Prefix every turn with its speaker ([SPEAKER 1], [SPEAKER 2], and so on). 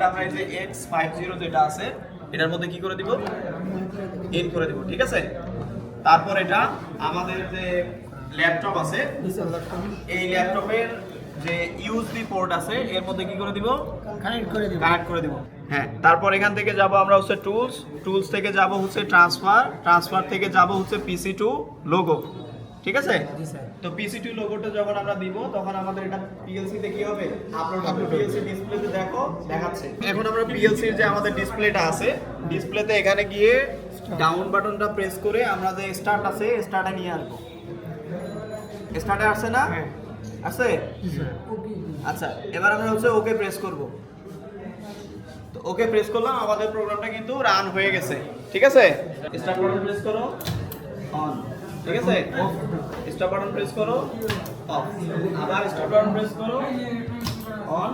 [SPEAKER 1] এটা আমরা এই যে এক্স ফাইভ জিরো যেটা আছে এটার মধ্যে কি করে দিব? ইন করে দিব ঠিক আছে? তারপর এটা আমাদের যে ল্যাপটপ আছে এই ল্যাপটপের যে ইউএসবি পোর্ট আছে এর মধ্যে কি করে দিব?
[SPEAKER 2] কানেক্ট করে দিব।
[SPEAKER 1] কানেক্ট করে দিব। হ্যাঁ তারপর এখান থেকে যাব আমরা হচ্ছে টুলস টুলস থেকে যাব হচ্ছে ট্রান্সফার ট্রান্সফার থেকে যাব হচ্ছে পিসি টু লোগো ঠিক আছে? তো পিসি টু লোগোটা যখন আমরা দিব তখন আমাদের এটা পিএলসি তে কি হবে? আপলোড হবে পিএলসি ডিসপ্লেতে দেখো দেখাচ্ছে। এখন আমরা পিএলসি এর যে আমাদের ডিসপ্লেটা আছে ডিসপ্লেতে এখানে গিয়ে ডাউন বাটনটা প্রেস করে আমরা যে স্টার্ট আছে স্টার্টে নিয়ে আসব। স্টার্টে আসছে না?
[SPEAKER 2] হ্যাঁ।
[SPEAKER 1] আছে আচ্ছা এবার আমরা হচ্ছে ওকে প্রেস করব। তো ওকে প্রেস করলাম আমাদের প্রোগ্রামটা কিন্তু রান হয়ে গেছে। ঠিক আছে? স্টার্ট বাটন প্রেস করো। অন ঠিক আছে? স্টপ বাটন প্রেস করো। অফ আবার স্টপ বাটন প্রেস করো। অন